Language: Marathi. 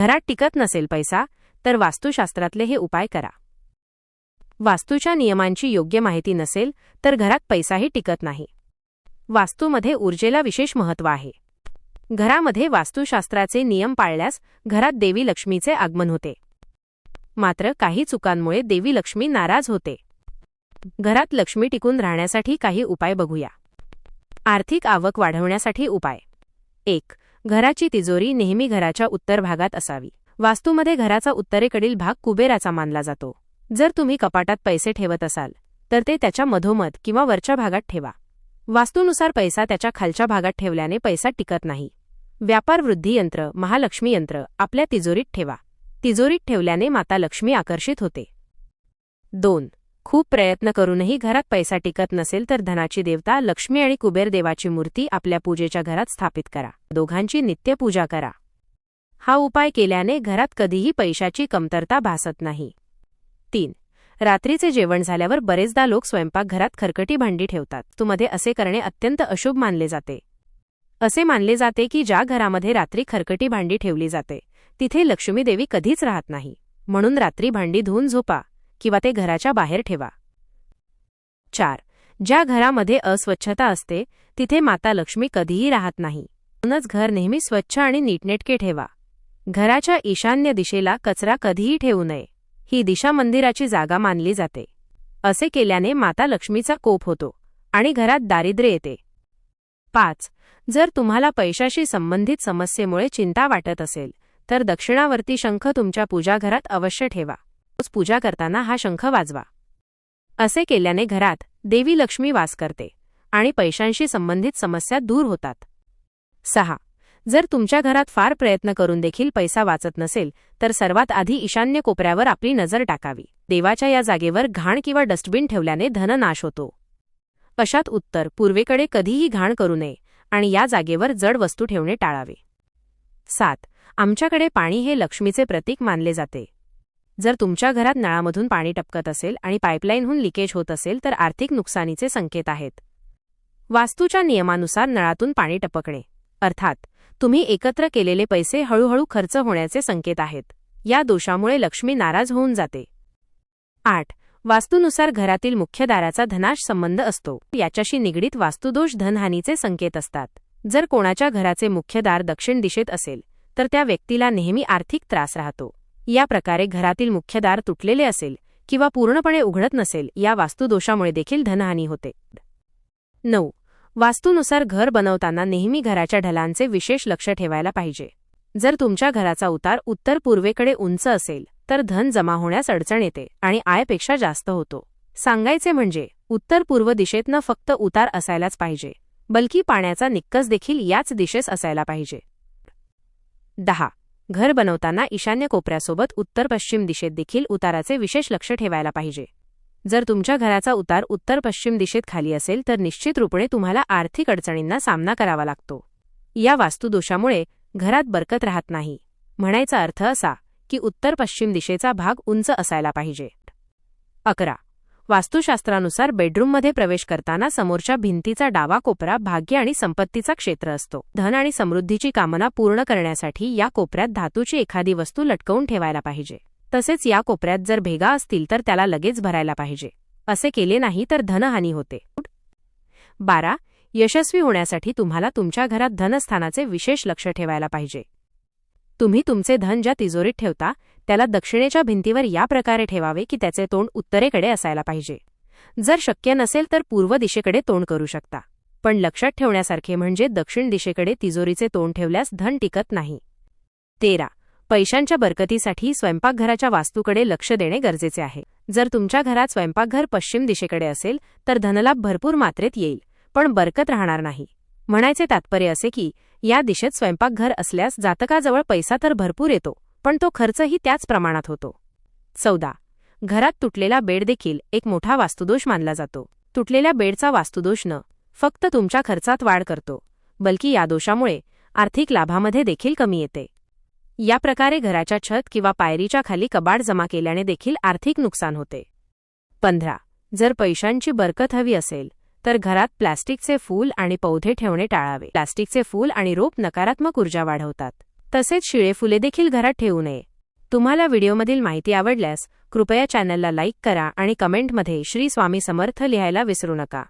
घरात टिकत नसेल पैसा तर वास्तुशास्त्रातले हे उपाय करा. वास्तूच्या नियमांची योग्य माहिती नसेल तर घरात पैसाही टिकत नाही. वास्तूमध्ये ऊर्जेला विशेष महत्त्व आहे. घरामध्ये वास्तुशास्त्राचे नियम पाळल्यास घरात देवी लक्ष्मीचे आगमन होते. मात्र काही चुकांमुळे देवी लक्ष्मी नाराज होते. घरात लक्ष्मी टिकून राहण्यासाठी काही उपाय बघूया. आर्थिक आवक वाढवण्यासाठी उपाय. एक घराची तिजोरी नेहमी घराच्या उत्तर भागात असावी. वास्तूमध्ये घराचा उत्तरेकडील भाग कुबेराचा मानला जातो. जर तुम्ही कपाटात पैसे ठेवत असाल तर ते त्याच्या मधोमध किंवा वरच्या भागात ठेवा. वास्तूनुसार पैसा त्याच्या खालच्या भागात ठेवल्याने पैसा टिकत नाही. व्यापार वृद्धी यंत्र महालक्ष्मी यंत्र आपल्या तिजोरीत ठेवा. तिजोरीत ठेवल्याने माता लक्ष्मी आकर्षित होते. दोन खूप प्रयत्न करूनही घरात पैसा टिकत नसेल तर धनाची देवता लक्ष्मी आणि कुबेर देवाची मूर्ती आपल्या पूजेच्या घरात स्थापित करा. दोघांची नित्यपूजा करा. हा उपाय केल्याने घरात कधीही पैशाची कमतरता भासत नाही. तीन. रात्रीचे जेवण झाल्यावर बरेचदा लोक स्वयंपाकघरात खरकटी भांडी ठेवतात. तुमध्ये असे करणे अत्यंत अशुभ मानले जाते. असे मानले जाते की ज्या घरामध्ये रात्री खरकटी भांडी ठेवली जाते तिथे लक्ष्मी देवी कधीच राहत नाही. म्हणून रात्री भांडी धुवून झोपा. किंवा ते घराच्या बाहेर ठेवा. चार. ज्या घरामध्ये अस्वच्छता असते तिथे माता लक्ष्मी कधीही राहत नाही. म्हणूनच घर नेहमी स्वच्छ आणि नीटनेटके ठेवा. घराच्या ईशान्य दिशेला कचरा कधीही ठेवू नये. ही दिशा मंदिराची जागा मानली जाते. असे केल्याने माता लक्ष्मीचा कोप होतो आणि घरात दारिद्र्य येते. पाच. जर तुम्हाला पैशाशी संबंधित समस्येमुळे चिंता वाटत असेल तर दक्षिणावर्ती शंख तुमच्या पूजाघरात अवश्य ठेवा. रोज पूजा करताना हा शंख वाजवा. असे केल्याने घरात देवी लक्ष्मी वास करते आणि पैशांशी संबंधित समस्या दूर होतात. सहा. जर तुमच्या घरात फार प्रयत्न करून देखील पैसा वाचत नसेल तर सर्वात आधी ईशान्य कोपऱ्यावर आपली नजर टाकावी. देवाच्या या जागेवर घाण किंवा डस्टबिन ठेवल्याने धननाश होतो. अशात उत्तर पूर्वेकडे कधीही घाण करू नये आणि या जागेवर जड वस्तू ठेवणे टाळावे. सात. आमच्याकडे पाणी हे लक्ष्मीचे प्रतीक मानले जाते. जर तुमच्या घरात नळामधून पाणी टपकत असेल आणि पाईपलाईनहून लिकेज होत असेल तर आर्थिक नुकसानीचे संकेत आहेत. वास्तूच्या नियमानुसार नळातून पाणी टपकणे. अर्थात तुम्ही एकत्र केलेले पैसे हळूहळू खर्च होण्याचे संकेत आहेत. या दोषामुळे लक्ष्मी नाराज होऊन जाते. आठ. वास्तूनुसार घरातील मुख्य दाराचा धनाश संबंध असतो. याच्याशी निगडीत वास्तुदोष धनहानीचे संकेत असतात. जर कोणाच्या घराचे मुख्य दार दक्षिण दिशेत असेल तर त्या व्यक्तीला नेहमी आर्थिक त्रास राहतो. या प्रकारे घरातील मुख्य दार तुटलेले असेल किंवा पूर्णपणे उघडत नसेल या वास्तुदोषामुळे देखील धनहानी होते. नऊ. वास्तूनुसार घर बनवताना नेहमी घराच्या ढलांचे विशेष लक्ष ठेवायला पाहिजे. जर तुमच्या घराचा उतार उत्तर पूर्वेकडे उंच असेल तर धन जमा होण्यास अडचण येते आणि आयपेक्षा जास्त होतो. सांगायचे म्हणजे उत्तर पूर्व दिशेत न फक्त उतार असायलाच पाहिजे बल्कि पाण्याचा निक्कस देखील याच दिशेस असायला पाहिजे. दहा. घर बनवताना ईशान्य कोपऱ्यासोबत उत्तर पश्चिम दिशेत देखील उताराचे विशेष लक्ष ठेवायला पाहिजे. जर तुमच्या घराचा उतार उत्तर पश्चिम दिशेत खाली असेल तर निश्चित रूपणे तुम्हाला आर्थिक अडचणींना सामना करावा लागतो. या वास्तुदोषामुळे घरात बरकत राहत नाही. म्हणायचा अर्थ असा की उत्तर पश्चिम दिशेचा भाग उंच असायला पाहिजे. अकरा. वास्तुशास्त्रानुसार बेडरूममध्ये प्रवेश करताना समोरच्या भिंतीचा डावा कोपरा भाग्य आणि संपत्तीचा क्षेत्र असतो. धन आणि समृद्धीची कामना पूर्ण करण्यासाठी या कोपऱ्यात धातूची एखादी वस्तू लटकवून ठेवायला पाहिजे. तसेच या कोपऱ्यात जर भेगा असतील तर त्याला लगेच भरायला पाहिजे. असे केले नाही तर धनहानी होते. बारा. यशस्वी होण्यासाठी तुम्हाला तुमच्या घरात धनस्थानाचे विशेष लक्ष ठेवायला पाहिजे. तुम्ही तुमचे धन ज्या तिजोरीत ठेवता त्याला दक्षिणेच्या भिंतीवर या प्रकारे ठेवावे की त्याचे तोंड उत्तरेकडे असायला पाहिजे. जर शक्य नसेल तर पूर्व दिशेकडे तोंड करू शकता. पण लक्षात ठेवण्यासारखे म्हणजे दक्षिण दिशेकडे तिजोरीचे तोंड ठेवल्यास धन टिकत नाही. तेरा. पैशांच्या बरकतीसाठी स्वयंपाकघराच्या वास्तूकडे लक्ष देणे गरजेचे आहे. जर तुमच्या घरात स्वयंपाकघर पश्चिम दिशेकडे असेल तर धनलाभ भरपूर मात्रेत येईल पण बरकत राहणार नाही. म्हणायचे तात्पर्य असे की या दिशेत स्वयंपाकघर असल्यास जातकाजवळ पैसा तर भरपूर येतो पण तो खर्चही त्याच प्रमाणात होतो. चौदा. घरात तुटलेला बेड देखील एक मोठा वास्तुदोष मानला जातो. तुटलेल्या बेडचा वास्तुदोष न फक्त तुमच्या खर्चात वाढ करतो बल्कि या दोषामुळे आर्थिक लाभामध्ये देखील कमी येते. या प्रकारे घराच्या छत किंवा पायरीच्या खाली कबाड जमा केल्याने देखील आर्थिक नुकसान होते. पंधरा. जर पैशांची बरकत हवी असेल तर घरात प्लास्टिकचे फूल आणि पौधे ठेवणे टाळावे. प्लास्टिकचे फूल आणि रोप नकारात्मक ऊर्जा वाढवतात. तसेच शिळे फुले देखील घरात ठेवू नये. तुम्हाला व्हिडिओमधील माहिती आवडल्यास कृपया चॅनलला लाईक करा आणि कमेंटमध्ये श्री स्वामी समर्थ लिहायला विसरू नका.